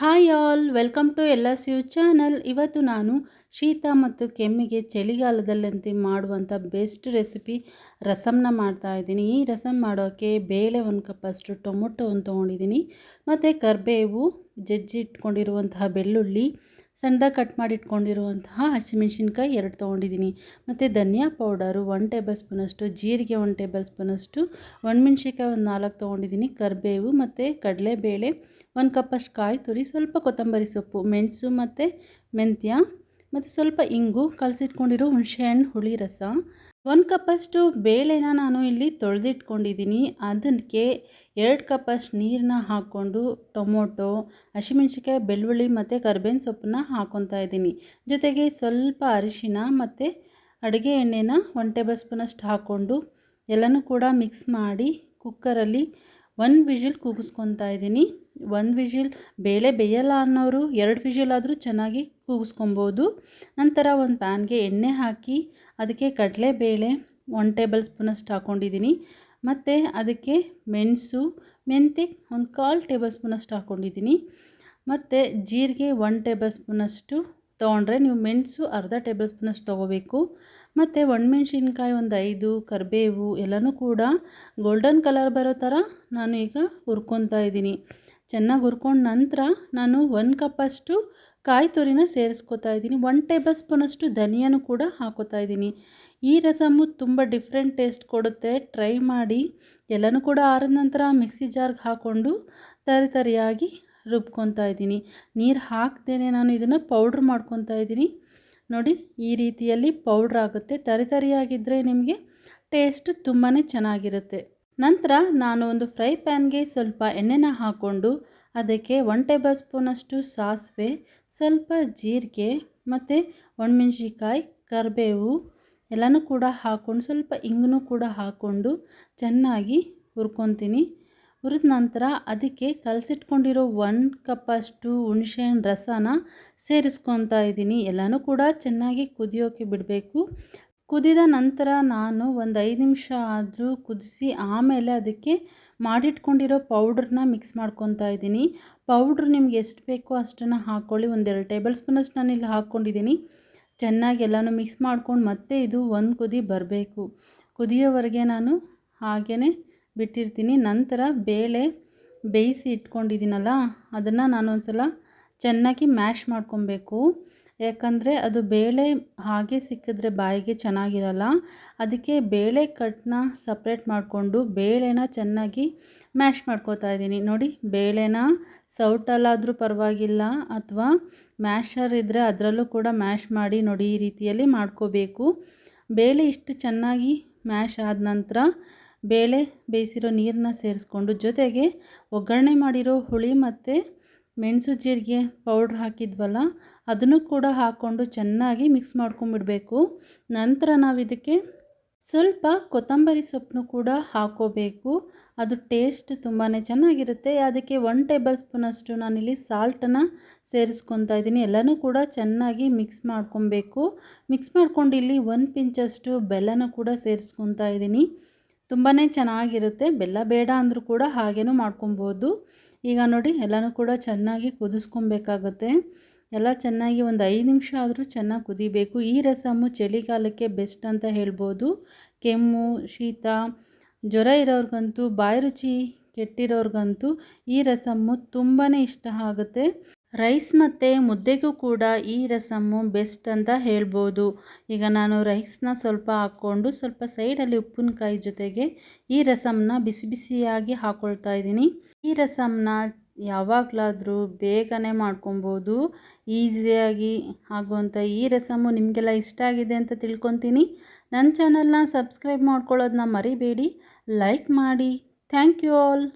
Hi all, welcome to ಎಲ್ಲ ಯು channel. ಇವತ್ತು ನಾನು ಶೀತ ಮತ್ತು ಕೆಮ್ಮಿಗೆ ಚಳಿಗಾಲದಲ್ಲಂತೆ ಮಾಡುವಂಥ ಬೆಸ್ಟ್ ರೆಸಿಪಿ ರಸಮ್ನ ಮಾಡ್ತಾ ಇದ್ದೀನಿ. ಈ ರಸಮ್ ಮಾಡೋಕ್ಕೆ ಬೇಳೆ ಒಂದು ಕಪ್ಪಷ್ಟು ಟೊಮೊಟೊ ಒಂದು ತೊಗೊಂಡಿದ್ದೀನಿ. ಮತ್ತು ಕರಿಬೇವು, ಜಜ್ಜಿ ಇಟ್ಕೊಂಡಿರುವಂತಹ ಬೆಳ್ಳುಳ್ಳಿ, ಸಣ್ಣದಾಗಿ ಕಟ್ ಮಾಡಿ ಇಟ್ಕೊಂಡಿರುವಂತಹ ಹಸಿಮೆಣ್ಸಿನ್ಕಾಯಿ ಎರಡು ತೊಗೊಂಡಿದ್ದೀನಿ. ಮತ್ತು ಧನಿಯಾ ಪೌಡರು ಒನ್ ಟೇಬಲ್ ಸ್ಪೂನಷ್ಟು ಜೀರಿಗೆ ಒನ್ ಟೇಬಲ್ ಸ್ಪೂನಷ್ಟು ಒಣಮೆಣ್ಸಿನ್ಕಾಯಿ ಒಂದು ನಾಲ್ಕು ತೊಗೊಂಡಿದ್ದೀನಿ, ಕರಿಬೇವು ಮತ್ತು ಕಡಲೆಬೇಳೆ ಒಂದು ಕಪ್ಪಷ್ಟು ಕಾಯಿ ತುರಿ, ಸ್ವಲ್ಪ ಕೊತ್ತಂಬರಿ ಸೊಪ್ಪು, ಮೆಣಸು ಮತ್ತು ಮೆಂತ್ಯ ಮತ್ತು ಸ್ವಲ್ಪ ಇಂಗು, ಕಲಸಿಟ್ಕೊಂಡಿರೋ ಹುಣಸೆಹಣ್ಣು ಹುಳಿ ರಸ. ಒಂದು ಕಪ್ಪಷ್ಟು ಬೇಳೆನ ನಾನು ಇಲ್ಲಿ ತೊಳೆದಿಟ್ಕೊಂಡಿದ್ದೀನಿ. ಅದಕ್ಕೆ ಎರಡು ಕಪ್ಪಷ್ಟು ನೀರನ್ನ ಹಾಕ್ಕೊಂಡು ಟೊಮೊಟೊ ಹಸಿಮೆಣ್ಸಿಕಾಯಿ ಬೆಳ್ಳುಳ್ಳಿ ಮತ್ತು ಕರ್ಬೇವಿನ ಸೊಪ್ಪನ್ನ ಹಾಕ್ಕೊತಾ ಇದ್ದೀನಿ. ಜೊತೆಗೆ ಸ್ವಲ್ಪ ಅರಿಶಿನ ಮತ್ತು ಅಡುಗೆ ಎಣ್ಣೆನ ಒನ್ ಟೇಬಲ್ ಸ್ಪೂನಷ್ಟು ಹಾಕ್ಕೊಂಡು ಎಲ್ಲನೂ ಕೂಡ ಮಿಕ್ಸ್ ಮಾಡಿ ಕುಕ್ಕರಲ್ಲಿ ಒಂದು ವಿಜಿಲ್ ಕೂಗಿಸ್ಕೊತಾ ಇದ್ದೀನಿ. ಒಂದು ವಿಜಿಲ್ ಬೇಳೆ ಬೇಯಲ್ಲ ಅನ್ನೋರು ಎರಡು ವಿಜಿಲ್ ಆದರೂ ಚೆನ್ನಾಗಿ ಕೂಗಿಸ್ಕೊಬೋದು. ನಂತರ ಒಂದು ಪ್ಯಾನ್ಗೆ ಎಣ್ಣೆ ಹಾಕಿ ಅದಕ್ಕೆ ಕಡಲೆಬೇಳೆ ಒನ್ ಟೇಬಲ್ ಸ್ಪೂನಷ್ಟು ಹಾಕ್ಕೊಂಡಿದ್ದೀನಿ ಮತ್ತು ಅದಕ್ಕೆ ಮೆಣಸು, ಮೆಂತ್ಯ ಒಂದು ಕಾಲು ಟೇಬಲ್ ಸ್ಪೂನಷ್ಟು ಹಾಕ್ಕೊಂಡಿದ್ದೀನಿ ಮತ್ತು ಜೀರಿಗೆ ಒನ್ ಟೇಬಲ್ ಸ್ಪೂನಷ್ಟು ತೊಗೊಂಡ್ರೆ ನೀವು ಮೆಣಸು ಅರ್ಧ ಟೇಬಲ್ ಸ್ಪೂನಷ್ಟು ತೊಗೋಬೇಕು. ಮತ್ತು ಒಣಮೆಣ್ಸಿನ್ಕಾಯಿ ಒಂದು ಐದು, ಕರಿಬೇವು ಎಲ್ಲನೂ ಕೂಡ ಗೋಲ್ಡನ್ ಕಲರ್ ಬರೋ ಥರ ನಾನು ಈಗ ಹುರ್ಕೊತಾ ಇದ್ದೀನಿ. ಚೆನ್ನಾಗಿ ಹುರ್ಕೊಂಡ ನಂತರ ನಾನು ಒಂದು ಕಪ್ಪಷ್ಟು ಕಾಯಿ ತುರಿನ ಸೇರಿಸ್ಕೊತಾ ಇದ್ದೀನಿ. ಒನ್ ಟೇಬಲ್ ಸ್ಪೂನಷ್ಟು ಧನಿಯನ್ನು ಕೂಡ ಹಾಕೋತಾ ಇದ್ದೀನಿ. ಈ ರಸಮು ತುಂಬ ಡಿಫ್ರೆಂಟ್ ಟೇಸ್ಟ್ ಕೊಡುತ್ತೆ. ಟ್ರೈ ಮಾಡಿ ಎಲ್ಲನೂ ಕೂಡ ಆರಿದ ನಂತರ ಮಿಕ್ಸಿ ಜಾರ್ಗೆ ಹಾಕ್ಕೊಂಡು ತರಿ ತರಿಯಾಗಿ ರುಬ್ಕೊತಾ ಇದ್ದೀನಿ. ನೀರು ಹಾಕ್ದೇ ನಾನು ಇದನ್ನು ಪೌಡ್ರ್ ಮಾಡ್ಕೊತಾ ಇದ್ದೀನಿ. ನೋಡಿ, ಈ ರೀತಿಯಲ್ಲಿ ಪೌಡ್ರ್ ಆಗುತ್ತೆ. ತರಿ ತರಿಯಾಗಿದ್ದರೆ ನಿಮಗೆ ಟೇಸ್ಟ್ ತುಂಬಾ ಚೆನ್ನಾಗಿರುತ್ತೆ. ನಂತರ ನಾನು ಒಂದು ಫ್ರೈ ಪ್ಯಾನ್ಗೆ ಸ್ವಲ್ಪ ಎಣ್ಣೆನ ಹಾಕ್ಕೊಂಡು ಅದಕ್ಕೆ ಒನ್ ಟೇಬಲ್ ಸ್ಪೂನಷ್ಟು ಸಾಸಿವೆ, ಸ್ವಲ್ಪ ಜೀರಿಗೆ ಮತ್ತು ಒಣಮೆಣ್ಸಿಕಾಯಿ ಕರಿಬೇವು ಎಲ್ಲನೂ ಕೂಡ ಹಾಕ್ಕೊಂಡು ಸ್ವಲ್ಪ ಇಂಗು ಕೂಡ ಹಾಕ್ಕೊಂಡು ಚೆನ್ನಾಗಿ ಹುರ್ಕೊತೀನಿ. ಹುರಿದ ನಂತರ ಅದಕ್ಕೆ ಕಲಸಿಟ್ಕೊಂಡಿರೋ ಒನ್ ಕಪ್ಪಷ್ಟು ಹುಣಸೆಹಣ್ಣು ರಸನ ಸೇರಿಸ್ಕೊತಾ ಇದ್ದೀನಿ. ಎಲ್ಲನೂ ಕೂಡ ಚೆನ್ನಾಗಿ ಕುದಿಯೋಕ್ಕೆ ಬಿಡಬೇಕು. ಕುದಿದ ನಂತರ ನಾನು ಒಂದು ಐದು ನಿಮಿಷ ಆದರೂ ಕುದಿಸಿ ಆಮೇಲೆ ಅದಕ್ಕೆ ಮಾಡಿಟ್ಕೊಂಡಿರೋ ಪೌಡ್ರನ್ನ ಮಿಕ್ಸ್ ಮಾಡ್ಕೊತಾ ಇದ್ದೀನಿ. ಪೌಡ್ರ್ ನಿಮ್ಗೆ ಎಷ್ಟು ಬೇಕೋ ಅಷ್ಟನ್ನು ಹಾಕ್ಕೊಳ್ಳಿ ಒಂದೆರಡು ಟೇಬಲ್ ಸ್ಪೂನಷ್ಟು ನಾನು ಇಲ್ಲಿ ಹಾಕ್ಕೊಂಡಿದ್ದೀನಿ ಚೆನ್ನಾಗಿ ಎಲ್ಲನೂ ಮಿಕ್ಸ್ ಮಾಡ್ಕೊಂಡು ಮತ್ತೆ ಇದು ಒಂದು ಕುದಿ ಬರಬೇಕು. ಕುದಿಯೋವರೆಗೆ ನಾನು ಹಾಗೇ ಬಿಟ್ಟಿರ್ತೀನಿ. ನಂತರ ಬೇಳೆ ಬೇಯಿಸಿ ಇಟ್ಕೊಂಡಿದ್ದೀನಲ್ಲ, ಅದನ್ನು ನಾನು ಒಂದು ಸಲ ಚೆನ್ನಾಗಿ ಮ್ಯಾಶ್ ಮಾಡ್ಕೊಬೇಕು. ಯಾಕಂದರೆ ಅದು ಬೇಳೆ ಹಾಗೆ ಸಿಕ್ಕಿದ್ರೆ ಬಾಯಿಗೆ ಚೆನ್ನಾಗಿರಲ್ಲ. ಅದಕ್ಕೆ ಬೇಳೆ ಕಟ್ನ ಸಪ್ರೇಟ್ ಮಾಡಿಕೊಂಡು ಬೇಳೆನ ಚೆನ್ನಾಗಿ ಮ್ಯಾಶ್ ಮಾಡ್ಕೋತಾ ಇದ್ದೀನಿ. ನೋಡಿ, ಬೇಳೆನ ಸೌಟಲ್ಲಾದರೂ ಪರವಾಗಿಲ್ಲ ಅಥವಾ ಮ್ಯಾಶರ್ ಇದ್ದರೆ ಅದರಲ್ಲೂ ಕೂಡ ಮ್ಯಾಶ್ ಮಾಡಿ ನೋಡಿ ಈ ರೀತಿಯಲ್ಲಿ ಮಾಡ್ಕೋಬೇಕು. ಬೇಳೆ ಇಷ್ಟು ಚೆನ್ನಾಗಿ ಮ್ಯಾಶ್ ಆದ ನಂತರ ಬೇಳೆ ಬೇಯಿಸಿರೋ ನೀರನ್ನ ಸೇರಿಸ್ಕೊಂಡು ಜೊತೆಗೆ ಒಗ್ಗರಣೆ ಮಾಡಿರೋ ಹುಳಿ ಮತ್ತು ಮೆಣಸು ಜೀರಿಗೆ ಪೌಡ್ರ್ ಹಾಕಿದ್ವಲ್ಲ, ಅದನ್ನು ಕೂಡ ಹಾಕ್ಕೊಂಡು ಚೆನ್ನಾಗಿ ಮಿಕ್ಸ್ ಮಾಡ್ಕೊಂಬಿಡಬೇಕು. ನಂತರ ನಾವು ಇದಕ್ಕೆ ಸ್ವಲ್ಪ ಕೊತ್ತಂಬರಿ ಸೊಪ್ಪನ್ನು ಕೂಡ ಹಾಕೋಬೇಕು. ಅದು ಟೇಸ್ಟ್ ತುಂಬಾ ಚೆನ್ನಾಗಿರುತ್ತೆ. ಅದಕ್ಕೆ ಒನ್ ಟೇಬಲ್ ಸ್ಪೂನಷ್ಟು ನಾನಿಲ್ಲಿ ಸಾಲ್ಟನ್ನು ಸೇರಿಸ್ಕೊತಾ ಇದ್ದೀನಿ. ಎಲ್ಲನೂ ಕೂಡ ಚೆನ್ನಾಗಿ ಮಿಕ್ಸ್ ಮಾಡ್ಕೊಬೇಕು. ಮಿಕ್ಸ್ ಮಾಡ್ಕೊಂಡು ಇಲ್ಲಿ ಒಂದು ಪಿಂಚಷ್ಟು ಬೆಲ್ಲನ ಕೂಡ ಸೇರಿಸ್ಕೊತಾ ಇದ್ದೀನಿ. ತುಂಬಾ ಚೆನ್ನಾಗಿರುತ್ತೆ. ಬೆಲ್ಲ ಬೇಡ ಅಂದರೂ ಕೂಡ ಹಾಗೇನೂ ಮಾಡ್ಕೊಬೋದು. ಈಗ ನೋಡಿ ಎಲ್ಲನೂ ಕೂಡ ಚೆನ್ನಾಗಿ ಕುದಿಸ್ಕೊಬೇಕಾಗುತ್ತೆ. ಎಲ್ಲ ಚೆನ್ನಾಗಿ ಒಂದು ಐದು ನಿಮಿಷ ಆದರೂ ಚೆನ್ನಾಗಿ ಕುದಿಬೇಕು. ಈ ರಸಮ್ಮು ಚಳಿಗಾಲಕ್ಕೆ ಬೆಸ್ಟ್ ಅಂತ ಹೇಳ್ಬೋದು. ಕೆಮ್ಮು, ಶೀತ, ಜ್ವರ ಇರೋರ್ಗಂತೂ, ಬಾಯಿ ರುಚಿ ಕೆಟ್ಟಿರೋರ್ಗಂತೂ ಈ ರಸಮ್ಮು ತುಂಬಾ ಇಷ್ಟ ಆಗುತ್ತೆ. ರೈಸ್ ಮತ್ತು ಮುದ್ದೆಗೂ ಕೂಡ ಈ ರಸಮ್ಮು ಬೆಸ್ಟ್ ಅಂತ ಹೇಳ್ಬೋದು. ಈಗ ನಾನು ರೈಸ್ನ ಸ್ವಲ್ಪ ಹಾಕ್ಕೊಂಡು ಸ್ವಲ್ಪ ಸೈಡಲ್ಲಿ ಉಪ್ಪಿನಕಾಯಿ ಜೊತೆಗೆ ಈ ರಸಮ್ನ ಬಿಸಿ ಬಿಸಿಯಾಗಿ ಹಾಕ್ಕೊಳ್ತಾ ಇದ್ದೀನಿ. ಈ ರಸಮ್ನ ಯಾವಾಗಲಾದರೂ ಬೇಗನೆ ಮಾಡ್ಕೊಬೋದು. ಈಸಿಯಾಗಿ ಆಗುವಂಥ ಈ ರಸಮು ನಿಮಗೆಲ್ಲ ಇಷ್ಟ ಆಗಿದೆ ಅಂತ ತಿಳ್ಕೊತೀನಿ. ನನ್ನ ಚಾನಲ್ನ ಸಬ್ಸ್ಕ್ರೈಬ್ ಮಾಡ್ಕೊಳ್ಳೋದನ್ನ ಮರಿಬೇಡಿ. ಲೈಕ್ ಮಾಡಿ. Thank you all.